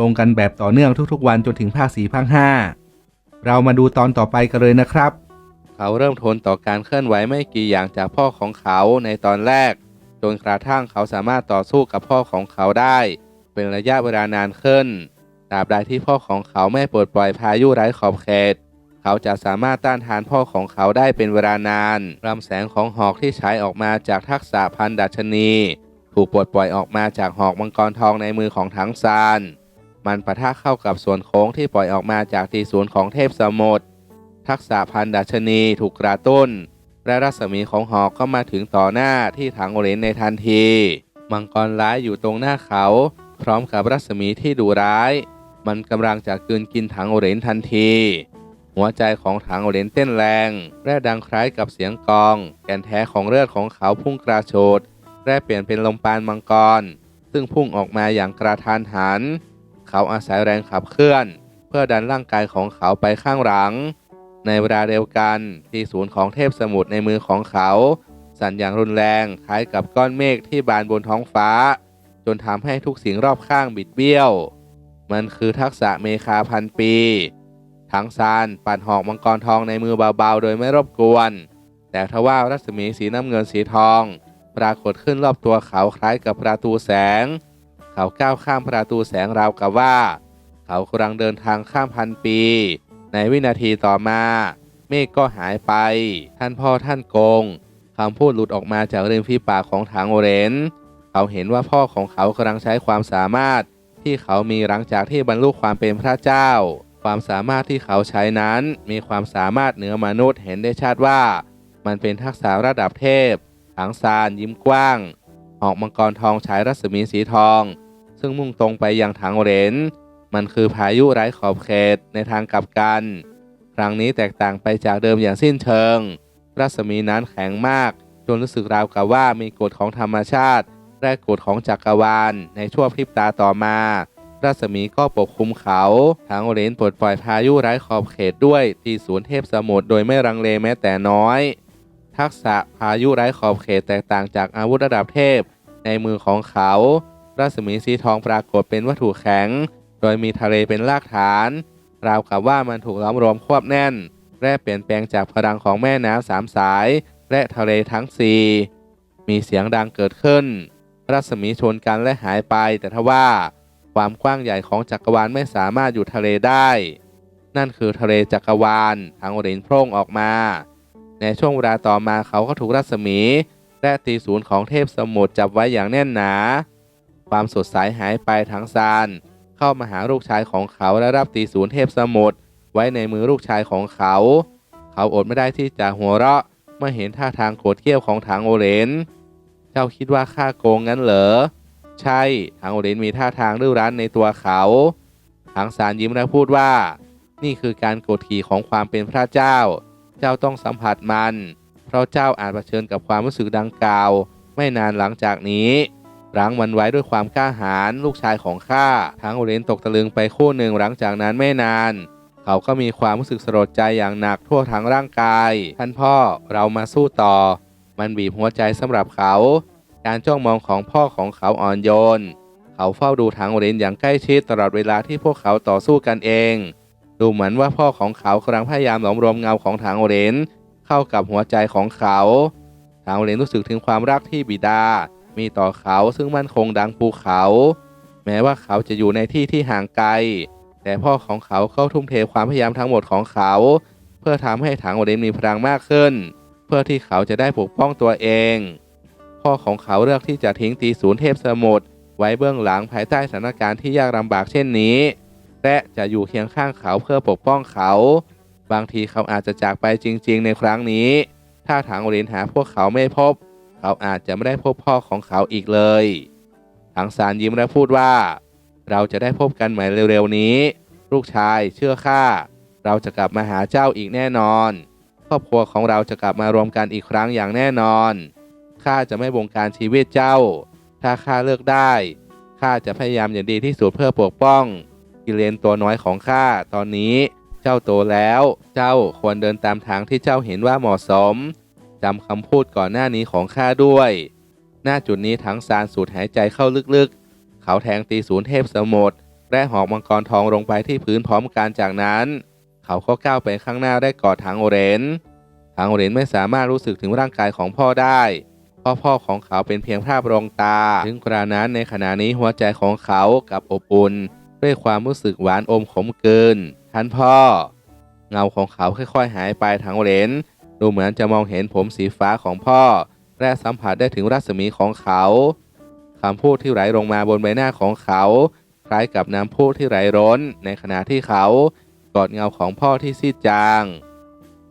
ลงกันแบบต่อเนื่องทุกๆ วันจนถึงภาคสี่ภาคห้าเรามาดูตอนต่อไปกันเลยนะครับ เขาเริ่มทนต่อการเคลื่อนไหวไม่กี่อย่างจากพ่อของเขาในตอนแรก จนกระทั่งเขาสามารถต่อสู้กับพ่อของเขาได้ เป็นระยะเวลานานขึ้นตราบใดที่พ่อของเขาไม่ปลดปล่อยพายุไร้ขอบเขตเขาจะสามารถต้านทานพ่อของเขาได้เป็นเวลานานลำแสงของหอกที่ใช้ออกมาจากทักษะพันดัชนี ถูกปลดปล่อยออกมาจากหอกมังกรทองในมือของถังซาน มันปะทะเข้ากับส่วนโค้งที่ปล่อยออกมาจากตีศูนย์ของเทพสมุทรทักษะพันดัชนีถูกกระตุ้น และรัศมีของหอกก็มาถึงต่อหน้าที่ถังโอเรนในทันที มังกรร้ายอยู่ตรงหน้าเขา พร้อมกับรัศมีที่ดุร้าย มันกำลังจะกืนกินถังโอเรนทันที หัวใจของถังโอเรนเต้นแรง และดังคล้ายกับเสียงกอง แกนแท้ของเลือดของเขาพุ่งกระโชดและเปลี่ยนเป็นลมปานมังกร ซึ่งพุ่งออกมาอย่างกระทันหัน เขาอาศัยแรงขับเคลื่อน เพื่อดันร่างกายของเขาไปข้างหลัง ในเวลาเดียวกันที่ศูนย์ของเทพสมุทรในมือของเขา สั่นอย่างรุนแรงคล้ายกับก้อนเมฆที่บานบนท้องฟ้า จนทำให้ทุกสิ่งรอบข้างบิดเบี้ยว มันคือทักษะเมคาพันปี ทั้งซานปัดหอกมังกรทองในมือเบาๆ โดยไม่รบกวน แต่ทว่ารัศมีสีน้ำเงินสีทอง ปรากฏขึ้นรอบตัวเขาคล้ายกับประตูแสง เขาก้าวข้ามประตูแสงราวกับว่า เขากำลังเดินทางข้ามพันปี ในวินาทีต่อมา เมฆก็หายไป ท่านพ่อท่านโกงคำพูดหลุดออกมาจากริมฝีปากของถังโอเรน เขาเห็นว่าพ่อของเขากำลังใช้ความสามารถ ที่เขามีหลังจากที่บรรลุความเป็นพระเจ้า ความสามารถที่เขาใช้นั้น มีความสามารถเหนือมนุษย์เห็นได้ชัดว่า มันเป็นทักษะระดับเทพถังซานยิ้มกว้าง หอกมังกรทองฉายรัศมีสีทอง ซึ่งมุ่งตรงไปยังถังเหรนมันคือพายุไร้ขอบเขตในทางกลับกัน ครั้งนี้แตกต่างไปจากเดิมอย่างสิ้นเชิง รัศมีนั้นแข็งมาก จนรู้สึกราวกับว่ามีกฎของธรรมชาติ และกฎของจักรวาล ในช่วงพริบตาต่อมา รัศมีก็ปกคลุมเขาทางโอเรนปลดปล่อยพายุไร้ขอบเขตด้วยตีศูนย์เทพสมุทรโดยไม่รังเลแม้แต่น้อย ทักษะพายุไร้ขอบเขตแตกต่างจากอาวุธระดับเทพ ในมือของเขา รัศมีสีทองปรากฏเป็นวัตถุแข็ง โดยมีทะเลเป็นรากฐาน ราวกับว่ามันถูกล้อมรวมควบแน่น และเปลี่ยนแปลงจากพลังของแม่น้ำสามสาย และทะเลทั้งสี่มีเสียงดังเกิดขึ้น รัศมีชนกันและหายไป แต่ทว่า ความกว้างใหญ่ของจักรวาลไม่สามารถอยู่ทะเลได้ นั่นคือทะเลจักรวาลทางโอรินโพร่งออกมา ในช่วงเวลาต่อมาเขาก็ถูกรัศมี และตีศูนย์ของเทพสมุทรจับไว้อย่างแน่นหนา ความสดใสหายไปทั้งซาน เข้ามาหาลูกชายของเขาและรับตีศูนย์เทพสมุทรไว้ในมือลูกชายของเขา เขาอดไม่ได้ที่จะหัวเราะเมื่อเห็นท่าทางโกรธเกรี้ยวของถังโอเรนเจ้าคิดว่าข้าโกงงั้นเหรอ ใช่ถังโอเรนมีท่าทางดื้อรั้นในตัวเขาถังสารยิ้มและพูดว่า นี่คือการกดขี่ของความเป็นพระเจ้า เจ้าต้องสัมผัสมัน เพราะเจ้าอาจเผชิญกับความรู้สึกดังกล่าว ไม่นานหลังจากนี้ รั้งมันไว้ด้วยความกล้าหาญลูกชายของข้าทั้งโอเรนตกตะลึงไปคู่หนึ่งหลังจากนั้นไม่นาน เขาก็มีความรู้สึกสลดใจอย่างหนักทั่วทั้งร่างกาย ท่านพ่อเรามาสู้ต่อ มันบีบหัวใจสำหรับเขา การจ้องมองของพ่อของเขาอ่อนโยน เขาเฝ้าดูทางโอเรนอย่างใกล้ชิดตลอดเวลาที่พวกเขาต่อสู้กันเอง ดูเหมือนว่าพ่อของเขากำลังพยายามหลอมรวมเงาของทางโอเรนเข้ากับหัวใจของเขาทางโอเรนรู้สึกถึงความรักที่บิดา มีต่อเขาซึ่งมั่นคงดังภูเขา แม้ว่าเขาจะอยู่ในที่ที่ห่างไกล แต่พ่อของเขาเข้าทุ่มเทความพยายามทั้งหมดของเขา เพื่อทำให้ถังโอเรนมีพลังมากขึ้น เพื่อที่เขาจะได้ปกป้องตัวเอง พ่อของเขาเลือกที่จะทิ้งตีศูนย์เทพสมุทรไว้เบื้องหลังภายใต้สถานการณ์ที่ยากลำบากเช่นนี้ และจะอยู่เคียงข้างเขาเพื่อปกป้องเขา บางทีเขาอาจจะจากไปจริง ๆ ในครั้งนี้ ถ้าถังโอเรนหาพวกเขาไม่พบ เขาอาจจะไม่ได้พบพ่อของเขาอีกเลยถังสารยิ้มและพูดว่า เราจะได้พบกันใหม่เร็วๆนี้ ลูกชายเชื่อข้าเราจะกลับมาหาเจ้าอีกแน่นอน ครอบครัวของเราจะกลับมารวมกันอีกครั้งอย่างแน่นอนข้าจะไม่บงการชีวิตเจ้า ถ้าข้าเลือกได้ข้าจะพยายามอย่างดีที่สุดเพื่อปกป้อง กิเลนตัวน้อยของข้าตอนนี้ เจ้าโตแล้ว เจ้าควรเดินตามทางที่เจ้าเห็นว่าเหมาะสม จำคำพูดก่อนหน้านี้ของข้าด้วย หน้าจุดนี้ทั้งซานสูดหายใจเข้าลึกๆ เขาแทงตีศูนย์เทพสมุทรและหอกมังกรทองลงไปที่พื้นพร้อมกันจากนั้น เขาก็ก้าวไปข้างหน้าได้กอดทางโอเรนทางโอเรนไม่สามารถรู้สึกถึงร่างกายของพ่อได้เพราะพ่อของเขาเป็นเพียงภาพรองตา ถึงกระนั้นในขณะนี้หัวใจของเขากับอบอุ่นด้วยความรู้สึกหวานอมขมเกิน ท่านพ่อ เงาของเขาค่อยๆหายไปทางเรน ดูเหมือนจะมองเห็นผมสีฟ้าของพ่อ และสัมผัสได้ถึงรัศมีของเขาคำพูดที่ไหลลงมาบนใบหน้าของเขา คล้ายกับน้ำพุที่ไหลร้น ในขณะที่เขากอดเงาของพ่อที่ซีดจาง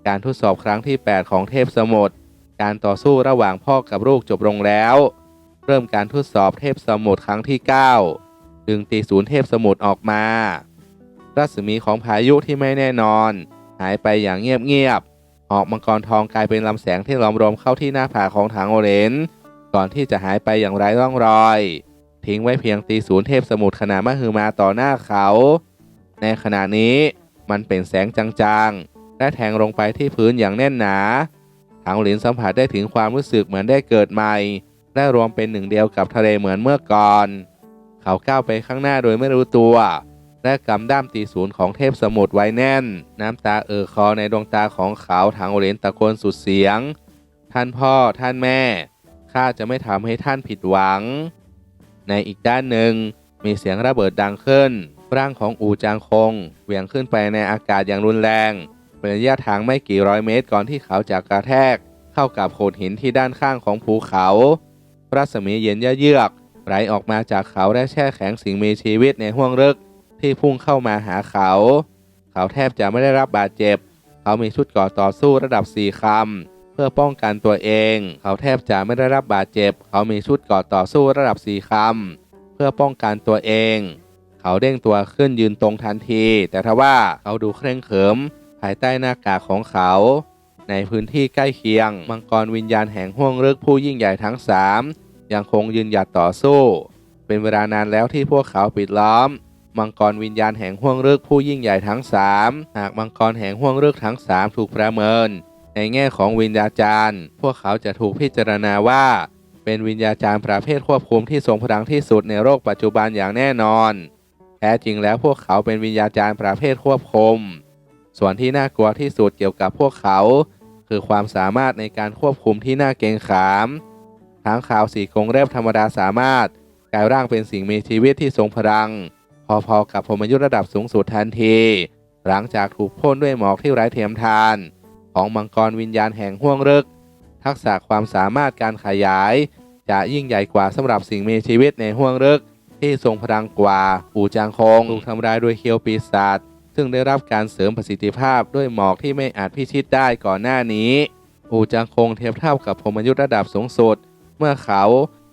การทดสอบครั้งที่ 8 ของเทพสมุทรการต่อสู้ระหว่างพ่อกับลูกจบลงแล้ว เริ่มการทดสอบเทพสมุทรครั้งที่ 9 ดึงตีศูนย์เทพสมุทรออกมา รัศมีของพายุที่ไม่แน่นอน หายไปอย่างเงียบ ๆออกมังกรทองกลายเป็นลำแสงที่ล้อมรวมเข้าที่หน้าผากของถังโอเรนก่อนที่จะหายไปอย่างไร้ร่องรอย ทิ้งไว้เพียงตีศูนย์เทพสมุทรขนาดมหึมาต่อหน้าเขา ในขณะนี้มันเป็นแสงจางๆ และแทงลงไปที่พื้นอย่างแน่นหนาถังหลินสัมผัสได้ถึงความรู้สึกเหมือนได้เกิดใหม่ และรวมเป็นหนึ่งเดียวกับทะเลเหมือนเมื่อก่อน เขาก้าวไปข้างหน้าโดยไม่รู้ตัว และกำด้ามตีศูนย์ของเทพสมุทรไว้แน่น น้ำตาเอ่อคอในดวงตาของเขาทางโอเรนตะโกนสุดเสียง ท่านพ่อท่านแม่ ข้าจะไม่ทำให้ท่านผิดหวัง ในอีกด้านหนึ่ง มีเสียงระเบิดดังขึ้น ร่างของอูจางคงเหวี่ยงขึ้นไปในอากาศอย่างรุนแรงเป็นระยะทางไม่กี่ร้อยเมตรก่อนที่เขาจะกระแทก เข้ากับโขดหินที่ด้านข้างของภูเขา รัศมีเย็นเยือกไหลออกมาจากเขาและแช่แข็งสิ่งมีชีวิตในห้วงลึก ที่พุ่งเข้ามาหาเขา เขาแทบจะไม่ได้รับบาดเจ็บ เขามีชุดก่อต่อสู้ระดับ 4 คำ เพื่อป้องกันตัวเอง เขาแทบจะไม่ได้รับบาดเจ็บ เขามีชุดก่อต่อสู้ระดับ 4 คำ เพื่อป้องกันตัวเอง เขาเด้งตัวขึ้นยืนตรงทันที แต่ทว่าเขาดูเคร่งเขิม ภายใต้หน้ากากของเขา ในพื้นที่ใกล้เคียง มังกรวิญญาณแห่งห้วงลึกผู้ยิ่งใหญ่ทั้งสามยังคงยืนหยัดต่อสู้ เป็นเวลานานแล้วที่พวกเขาปิดล้อม มังกรวิญญาณแห่งห้วงเลึกผู้ยิ่งใหญ่ทั้งสามหากมังกรแห่งห้วงเลึกทั้งสามถูกประเมิน ในแง่ของวิญญาจารย์ พวกเขาจะถูกพิจารณาว่า เป็นวิญญาจารย์ประเภทควบคุมที่ทรงพลังที่สุดในโลกปัจจุบันอย่างแน่นอน แท้จริงแล้วพวกเขาเป็นวิญญาจารย์ประเภทควบคุม ส่วนที่น่ากลัวที่สุดเกี่ยวกับพวกเขา คือความสามารถในการควบคุมที่น่าเกรงขามทั้งข่าวสีกงเรียบธรรมดาสามารถกลายร่างเป็นสิ่งมีชีวิตที่ทรงพลัง พอๆกับพรมยุทธระดับสูงสุดทันที หลังจากถูกพ่นด้วยหมอกที่ไร้เทียมทาน ของมังกรวิญญาณแห่งห้วงลึก ทักษะความสามารถการขยาย จะยิ่งใหญ่กว่าสำหรับสิ่งมีชีวิตในห้วงลึก ที่ทรงพลังกว่าอูจางคงถูกทำลายด้วยเคียวปีศาจซึ่งได้รับการเสริมประสิทธิภาพด้วยหมอกที่ไม่อาจพิชิตได้ก่อนหน้านี้ อูจางคงเทียบเท่ากับพรมยุทธระดับสูงสุด เมื่อเขา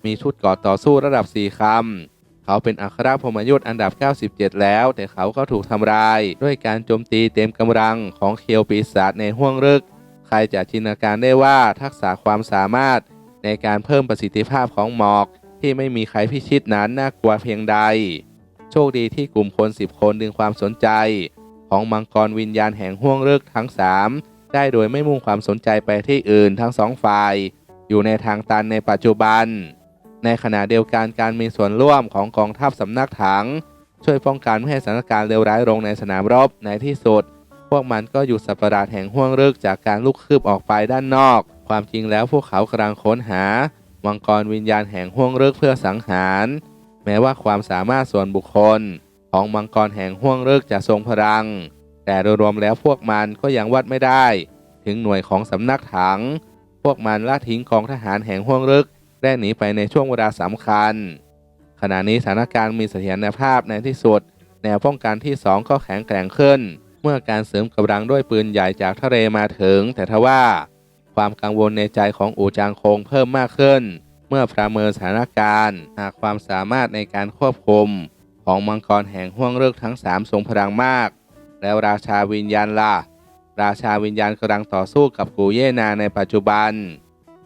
มีชุดก่อต่อสู้ระดับ 4คำ เขาเป็นอัครพรหมยุทธ์อันดับ 97 แล้ว แต่เขาก็ถูกทำลาย ด้วยการโจมตีเต็มกำลังของเคียวปีศาจในห้วงลึก ใครจะจินตนาการได้ว่าทักษะความสามารถ ในการเพิ่มประสิทธิภาพของหมอก ที่ไม่มีใครพิชิตนั้นน่ากลัวเพียงใด โชคดีที่กลุ่มคน 10 คนดึงความสนใจ ของมังกรวิญญาณแห่งห้วงลึกทั้ง 3 ได้โดยไม่มุ่งความสนใจไปที่อื่นทั้งสองฝ่ายอยู่ในทางตันในปัจจุบัน ในขณะเดียวกันการมีส่วนร่วมของกองทัพสำนักถัง ช่วยป้องกันไม่ให้สถานการณ์เลวร้ายลงในสนามรบในที่สุด พวกมันก็อยู่สัประหลาดแห่งห้วงลึกจากการลุกคืบออกไปด้านนอก ความจริงแล้วพวกเขากำลังค้นหา มังกรวิญญาณแห่งห้วงลึกเพื่อสังหาร แม้ว่าความสามารถส่วนบุคคล ของมังกรแห่งห้วงลึกจะทรงพลัง แต่โดยรวมแล้วพวกมันก็ยังวัดไม่ได้ ถึงหน่วยของสำนักถัง พวกมันละทิ้งกองทหารแห่งห้วงลึก และหนีไปในช่วงเวลาสำคัญ ขณะนี้สถานการณ์มีเสถียรภาพในที่สุด แนวป้องกันที่ 2 ก็แข็งแกร่งขึ้น เมื่อการเสริมกำลังด้วยปืนใหญ่จากทะเลมาถึง แต่ทว่า ความกังวลในใจของอูจางคงเพิ่มมากขึ้น เมื่อประเมินสถานการณ์หากความสามารถในการควบคุม ของมังกรแห่งห้วงเลิกทั้งสามทรงพลังมาก แล้วราชาวิญญาณล่ะราชาวิญญาณกำลังต่อสู้กับกูเย่นาในปัจจุบัน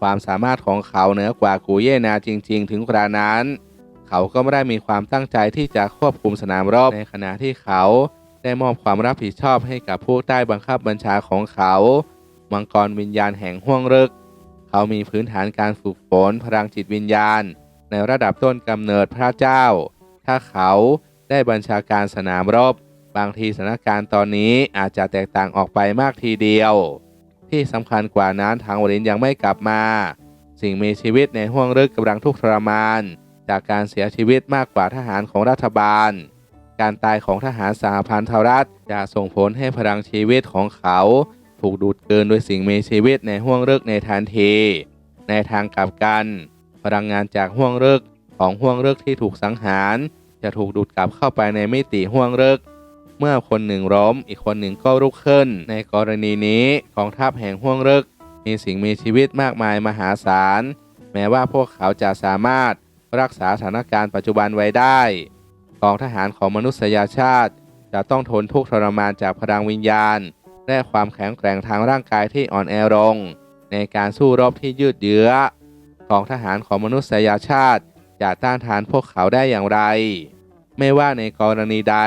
ความสามารถของเขาเหนือกว่ากูเยนาจริง ๆ ถึงกระนั้น เขาก็ไม่ได้มีความตั้งใจที่จะควบคุมสนามรบในขณะที่เขาได้มอบความรับผิดชอบให้กับผู้ใต้บังคับบัญชาของเขา มังกรวิญญาณแห่งห้วงลึก เขามีพื้นฐานการฝึกฝนพลังจิตวิญญาณ ในระดับต้นกำเนิดพระเจ้า ถ้าเขาได้บัญชาการสนามรบ บางทีสถานการณ์ตอนนี้อาจจะแตกต่างออกไปมากทีเดียว ที่สำคัญกว่านั้นทางวรินยังไม่กลับมา สิ่งมีชีวิตในห้วงลึกกำลังทุกข์ทรมาน จากการเสียชีวิตมากกว่าทหารของรัฐบาล การตายของทหารสหพันธรัฐจะส่งผลให้พลังชีวิตของเขา ถูกดูดเกินโดยสิ่งมีชีวิตในห้วงลึกในทันที ในทางกลับกัน พลังงานจากห้วงลึกของห้วงลึกที่ถูกสังหาร จะถูกดูดกลับเข้าไปในมิติห้วงลึก เมื่อคนหนึ่งล้มอีกคนหนึ่งก็ลุกขึ้น ในกรณีนี้กองทัพแห่งห้วงลึก มีสิ่งมีชีวิตมากมายมหาศาล แม้ว่าพวกเขาจะสามารถรักษาสถานการณ์ปัจจุบันไว้ได้กองทหารของมนุษยชาติ จะต้องทนทุกข์ทรมานจากพลังวิญญาณ และความแข็งแกร่งทางร่างกายที่อ่อนแอลง ในการสู้รบที่ยืดเยื้อกองทหารของมนุษยชาติจะต้านทานพวกเขาได้อย่างไร ไม่ว่าในกรณีใด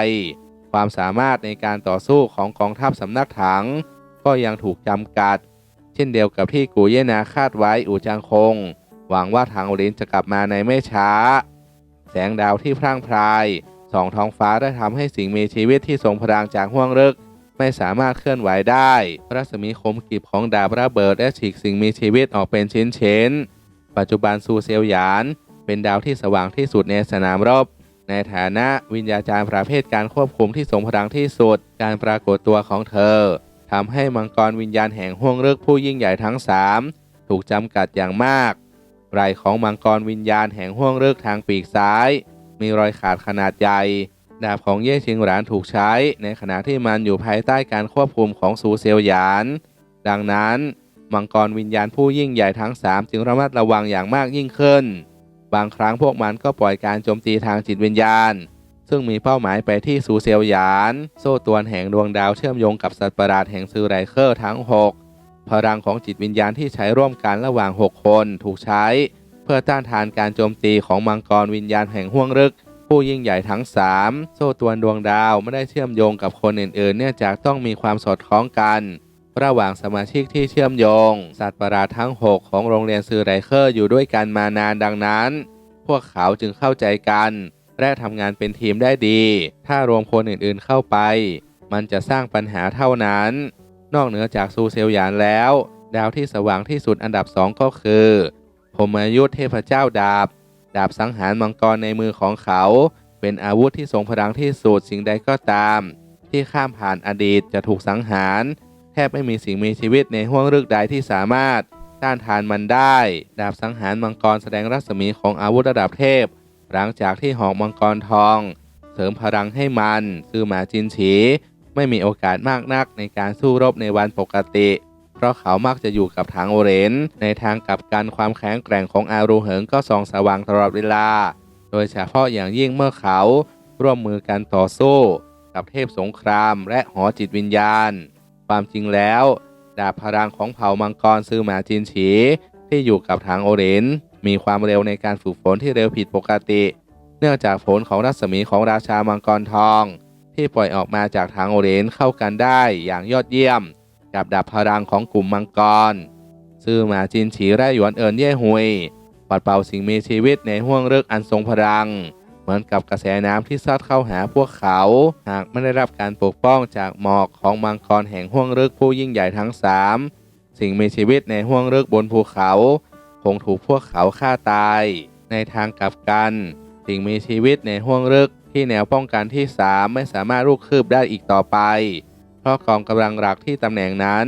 ความสามารถในการต่อสู้ของกองทัพสำนักถัง ก็ยังถูกจำกัด เช่นเดียวกับที่กูเยนาคาดไว้อูจางคง หวังว่าทางอลินจะกลับมาในไม่ช้า แสงดาวที่พร่างพรายสองท้องฟ้าได้ทำให้สิ่งมีชีวิตที่ทรงพลังจากห้วงลึกไม่สามารถเคลื่อนไหวได้ รัศมีคมกริบของดาบระเบิดและฉีกสิ่งมีชีวิตออกเป็นชิ้นๆปัจจุบันซูเซียวยาน เป็นดาวที่สว่างที่สุดในสนามรบ ในฐานะวิญญาจารย์ประเภทการควบคุมที่ทรงพลังที่สุด การปรากฏตัวของเธอทำให้มังกรวิญญาณแห่งห้วงเลึกผู้ยิ่งใหญ่ทั้งสามถูกจำกัดอย่างมากไหล่ของมังกรวิญญาณแห่งห้วงเลึกทางปีกซ้าย มีรอยขาดขนาดใหญ่ดาบของเย่ชิงหลานถูกใช้ ในขณะที่มันอยู่ภายใต้การควบคุมของซูเซียวหยาน ดังนั้น มังกรวิญญาณผู้ยิ่งใหญ่ทั้งสามจึงระมัดระวังอย่างมากยิ่งขึ้น บางครั้งพวกมันก็ปล่อยการโจมตีทางจิตวิญญาณ ซึ่งมีเป้าหมายไปที่ซูเซียวหยาน โซ่ตรวนแห่งดวงดาวเชื่อมโยงกับสัตว์ประหลาดแห่งซือไรเคอร์ทั้ง 6 พลังของจิตวิญญาณที่ใช้ร่วมกันระหว่าง 6 คนถูกใช้ เพื่อต้านทานการโจมตีของมังกรวิญญาณแห่งห้วงลึก ผู้ยิ่งใหญ่ทั้ง 3 โซ่ตรวนดวงดาวไม่ได้เชื่อมโยงกับคนอื่นๆ เนื่องจากต้องมีความสอดคล้องกัน ระหว่างสมาชิกที่เชื่อมโยง สัตว์ประหลาดทั้ง 6 ของโรงเรียนซือไรเคอร์อยู่ด้วยกันมานานดังนั้น พวกเขาจึงเข้าใจกัน และทำงานเป็นทีมได้ดี ถ้ารวมคนอื่นๆเข้าไป มันจะสร้างปัญหาเท่านั้น นอกเหนือจากซูเซลยานแล้ว ดาวที่สว่างที่สุดอันดับสองก็คือพรหมยุทธเทพเจ้าดาบ ดาบสังหารมังกรในมือของเขา เป็นอาวุธที่ทรงพลังที่สุดสิ่งใดก็ตาม ที่ข้ามผ่านอดีตจะถูกสังหาร แทบไม่มีสิ่งมีชีวิตในห้วงลึกใดที่สามารถต้านทานมันได้ ดาบสังหารมังกรแสดงรัศมีของอาวุธระดับเทพ หลังจากที่หอกมังกรทอง เสริมพลังให้มัน คือหมาจินฉี ไม่มีโอกาสมากนักในการสู้รบในวันปกติ เพราะเขามักจะอยู่กับทางโอเรน ในทางกลับกันความแข็งแกร่งของอารูเหิงก็ส่องสว่างตลอดเวลา โดยเฉพาะอย่างยิ่งเมื่อเขาร่วมมือกันต่อสู้ กับเทพสงครามและหอจิตวิญญาณ ความจริงแล้ว ดาบพลังของเผ่ามังกรซือหมาจินฉี ที่อยู่กับทางโอเรนมีความเร็วในการฝึกฝนที่เร็วผิดปกติ เนื่องจากผลของรัศมีของราชามังกรทอง ที่ปล่อยออกมาจากทางโอเรนเข้ากันได้อย่างยอดเยี่ยม กับดาบพลังของกลุ่มมังกรซื่อหมาจินฉีไร่หยวนเอินเย่ฮุยปัดเป่าสิ่งมีชีวิตในห้วงเลือกอันทรงพลัง เหมือนกับกระแสน้ำที่ซัดเข้าหาพวกเขา หากไม่ได้รับการปกป้องจากหมอกของมังกรแห่งห้วงลึกผู้ยิ่งใหญ่ทั้งสามสิ่งมีชีวิตในห้วงลึกบนภูเขา คงถูกพวกเขาฆ่าตาย ในทางกลับกัน สิ่งมีชีวิตในห้วงลึกที่แนวป้องกันที่สามไม่สามารถลุกคืบได้อีกต่อไป เพราะกองกำลังหลักที่ตำแหน่งนั้น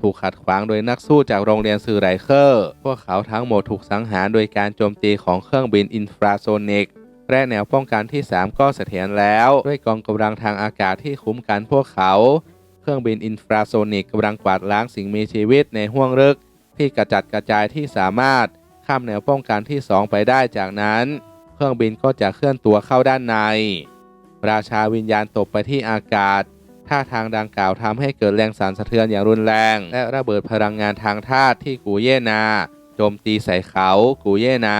ถูกขัดขวางโดยนักสู้จากโรงเรียนซือไรเคอร์ พวกเขาทั้งหมดถูกสังหารโดยการโจมตีของเครื่องบินอินฟราโซนิก และแนวป้องกันที่ 3 ก็เสถียรแล้ว ด้วยกองกำลังทางอากาศที่คุ้มกันพวกเขา เครื่องบินอินฟราโซนิกกำลังกวาดล้างสิ่งมีชีวิตในห้วงลึก ที่กระจัดกระจายที่สามารถข้ามแนวป้องกันที่ 2 ไปได้จากนั้น เครื่องบินก็จะเคลื่อนตัวเข้าด้านใน ราชาวิญญาณตกไปที่อากาศท่าทางดังกล่าวทำให้เกิดแรงสั่นสะเทือนอย่างรุนแรง และระเบิดพลังงานทางธาตุที่กูเยนา โจมตีใส่เขากูเยนา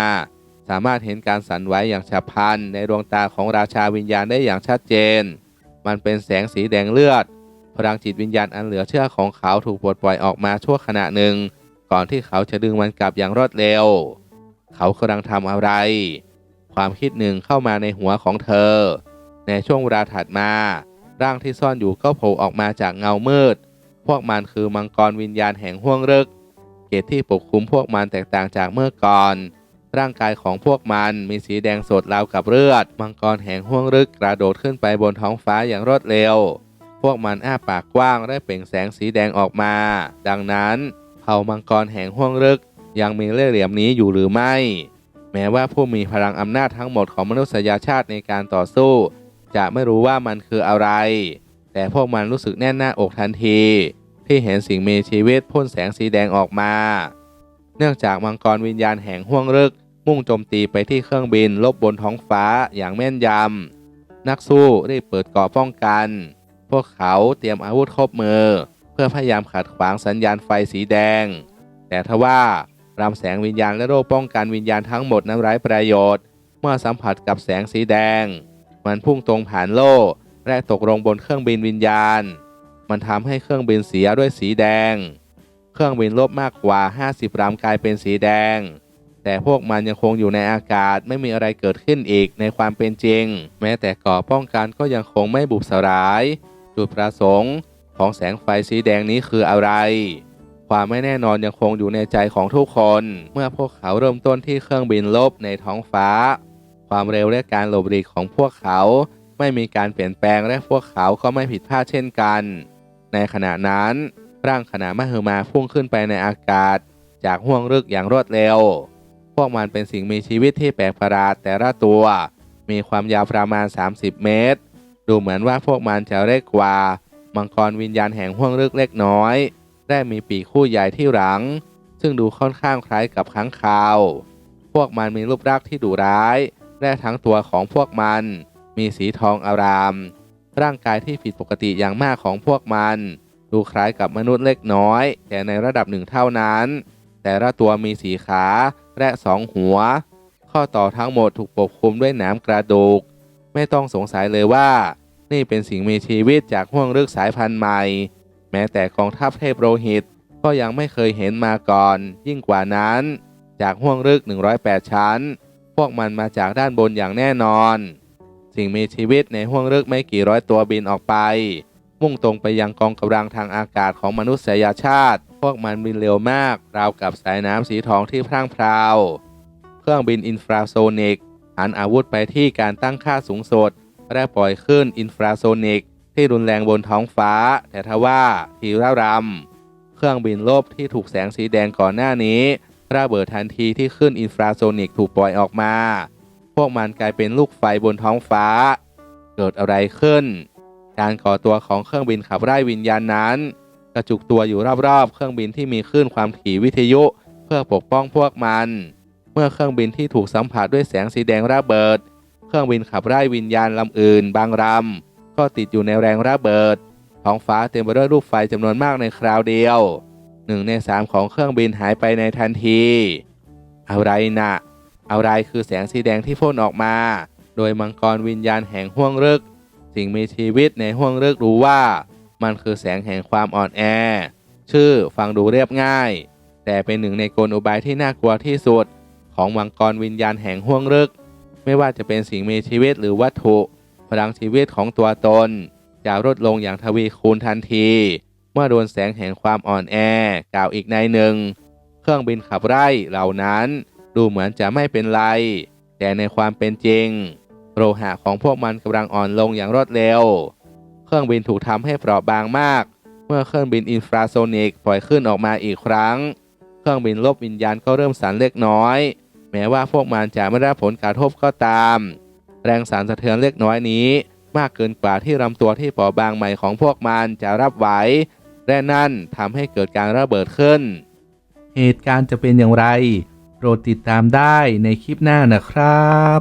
สามารถเห็นการสั่นไหวอย่างฉับพลันในดวงตาของราชาวิญญาณได้อย่างชัดเจน มันเป็นแสงสีแดงเลือด พลังจิตวิญญาณอันเหลือเชื่อของเขาถูกปลดปล่อยออกมาชั่วขณะหนึ่ง ก่อนที่เขาจะดึงมันกลับอย่างรวดเร็ว เขากำลังทำอะไร ความคิดหนึ่งเข้ามาในหัวของเธอ ในช่วงเวลาถัดมา ร่างที่ซ่อนอยู่ก็โผล่ออกมาจากเงามืด พวกมันคือมังกรวิญญาณแห่งห้วงลึก เกตที่ปกคลุมพวกมันแตกต่างจากเมื่อก่อน ร่างกายของพวกมันมีสีแดงสดราวกับเลือด มังกรแห่งห้วงลึกกระโดดขึ้นไปบนท้องฟ้าอย่างรวดเร็ว พวกมันอ้าปากกว้างและเปล่งแสงสีแดงออกมา ดังนั้น เผ่ามังกรแห่งห้วงลึก ยังมีเล่ห์เหลี่ยมนี้อยู่หรือไม่ แม้ว่าผู้มีพลังอำนาจทั้งหมดของมนุษยชาติในการต่อสู้ จะไม่รู้ว่ามันคืออะไร แต่พวกมันรู้สึกแน่นหน้าอกทันที ที่เห็นสิ่งมีชีวิตพ่นแสงสีแดงออกมา เนื่องจากมังกรวิญญาณแห่งห้วงลึก มุ่งโจมตีไปที่เครื่องบินลบบนท้องฟ้าอย่างแม่นยำ นักสู้รีบเปิดเกราะป้องกัน พวกเขาเตรียมอาวุธครบมือ เพื่อพยายามขัดขวางสัญญาณไฟสีแดง แต่ทว่ารำแสงวิญญาณและโล่ป้องกันวิญญาณทั้งหมดนั้นไร้ประโยชน์ เมื่อสัมผัสกับแสงสีแดง มันพุ่งตรงผ่านโล่และตกลงบนเครื่องบินวิญญาณ มันทำให้เครื่องบินเสียด้วยสีแดง เครื่องบินลบมากกว่า 50ลำกลายเป็นสีแดง แต่พวกมันยังคงอยู่ในอากาศไม่มีอะไรเกิดขึ้นอีกในความเป็นจริง แม้แต่ก่อป้องกันก็ยังคงไม่บุบสลาย จุดประสงค์ของแสงไฟสีแดงนี้คืออะไร ความไม่แน่นอนยังคงอยู่ในใจของทุกคน เมื่อพวกเขาเริ่มต้นที่เครื่องบินลบในท้องฟ้า ความเร็วและการหลบหลีกของพวกเขา ไม่มีการเปลี่ยนแปลงและพวกเขาก็ไม่ผิดพลาดเช่นกัน ในขณะนั้น ร่างขนาดมหึมาพุ่งขึ้นไปในอากาศ จากห้วงลึกอย่างรวดเร็ว พวกมันเป็นสิ่งมีชีวิตที่แปลกประหลาดแต่ละตัว มีความยาวประมาณ 30 เมตร ดูเหมือนว่าพวกมันจะเล็กกว่า มังกรวิญญาณแห่งห้วงลึกเล็กน้อย ได้มีปีกคู่ใหญ่ที่หลัง ซึ่งดูค่อนข้างคล้ายกับค้างคาว พวกมันมีรูปร่างที่ดุร้าย และทั้งตัวของพวกมัน มีสีทองอาราม ร่างกายที่ผิดปกติอย่างมากของพวกมัน ดูคล้ายกับมนุษย์เล็กน้อย แต่ในระดับหนึ่งเท่านั้น แต่ละตัวมีสีขาและสองหัว ข้อต่อทั้งหมดถูกปกคลุมด้วยหนามกระดูก ไม่ต้องสงสัยเลยว่า นี่เป็นสิ่งมีชีวิตจากห้วงลึกสายพันธุ์ใหม่ แม้แต่กองทัพเทพโรหิต ก็ยังไม่เคยเห็นมาก่อน ยิ่งกว่านั้น จากห้วงลึก 108 ชั้น พวกมันมาจากด้านบนอย่างแน่นอน สิ่งมีชีวิตในห้วงลึกไม่กี่ร้อยตัวบินออกไป มุ่งตรงไปยังกองกำลังทางอากาศของมนุษยชาติ พวกมันบินเร็วมาก ราวกับสายน้ำสีทองที่พร่างพราว เครื่องบินอินฟราโซนิกหันอาวุธไปที่การตั้งค่าสูงสุดและปล่อยขึ้นอินฟราโซนิกที่รุนแรงบนท้องฟ้า แต่ทว่าทีระรำเครื่องบินลบที่ถูกแสงสีแดงก่อนหน้านี้ระเบิดทันทีที่ขึ้นอินฟราโซนิกถูกปล่อยออกมา พวกมันกลายเป็นลูกไฟบนท้องฟ้า เกิดอะไรขึ้น การก่อตัวของเครื่องบินขับไล่วิญญาณนั้น กระจุกตัวอยู่รอบๆ เครื่องบินที่มีคลื่นความถี่วิทยุเพื่อปกป้องพวกมัน เมื่อเครื่องบินที่ถูกสัมผัสด้วยแสงสีแดงระเบิด เครื่องบินขับไล่วิญญาณลำอื่น บางลำก็ติดอยู่ในแรงระเบิดท้องฟ้าเต็มไปด้วยลูกไฟจำนวนมากในคราวเดียวหนึ่งในสามของเครื่องบินหายไปในทันทีอะไรนะอะไรคือแสงสีแดงที่พ่นออกมา โดยมังกรวิญญาณแห่งห้วงลึก สิ่งมีชีวิตในห้วงลึกรู้ว่า มันคือแสงแห่งความอ่อนแอ ชื่อฟังดูเรียบง่าย แต่เป็นหนึ่งในกลอุบายที่น่ากลัวที่สุด ของมังกรวิญญาณแห่งห้วงลึกไม่ว่าจะเป็นสิ่งมีชีวิตหรือวัตถุ พลังชีวิตของตัวตน จะลดลงอย่างทวีคูณทันที เมื่อโดนแสงแห่งความอ่อนแอกล่าวอีกในหนึ่ง เครื่องบินขับไล่เหล่านั้น ดูเหมือนจะไม่เป็นไร แต่ในความเป็นจริง โลหะของพวกมันกำลังอ่อนลงอย่างรวดเร็ว เครื่องบินถูกทำให้เปราะบางมาก เมื่อเครื่องบินอินฟราโซนิกปล่อยขึ้นออกมาอีกครั้ง เครื่องบินลบวิญญาณก็เริ่มสั่นเล็กน้อย แม้ว่าพวกมันจะไม่ได้ผลกระทบก็ตาม แรงสั่นสะเทือนเล็กน้อยนี้ มากเกินกว่าที่ลำตัวที่เปราะบางใหม่ของพวกมันจะรับไหวและนั่นทำให้เกิดการระเบิดขึ้น เหตุการณ์จะเป็นอย่างไร โปรดติดตามได้ในคลิปหน้านะครับ